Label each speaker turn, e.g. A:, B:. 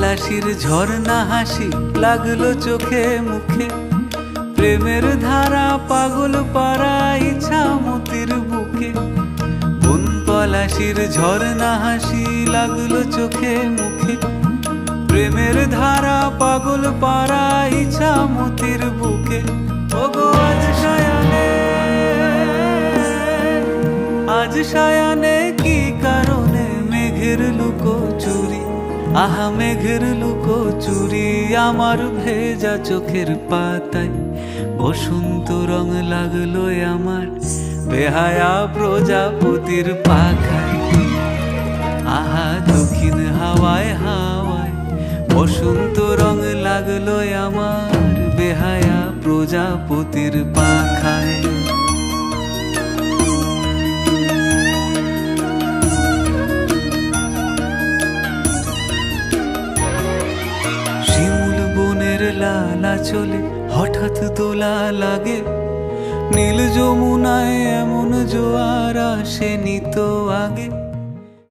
A: পলাশির ঝর্ণা হাসি লাগল চোখে মুখে। প্রেমের ধারা পাগল পাড়া ইচ্ছা মতির বুকে। বন পলাশির ঝর্ণা হাসি লাগল চোখে মুখে। প্রেমের ধারা পাগল পাড়া ইচ্ছা মতির বুকে আজ সায়ানে আজ সায়ানে কি কারণে মেঘের লুকো চুরি আহা মেঘের লুকো চুরি আমার ভেজা চোখের পাতায়। বসন্ত রং লাগল আমার বেহায়া প্রজাপতির পাখায়। আহা দক্ষিণ হাওয়ায় হাওয়ায় বসন্ত রং লাগল আমার বেহায়া প্রজাপতির পাখায়। লালা চলে হঠাৎ তোলা লাগে। নীল যমুনায় এমন জোয়ার আসেনি তো আগে।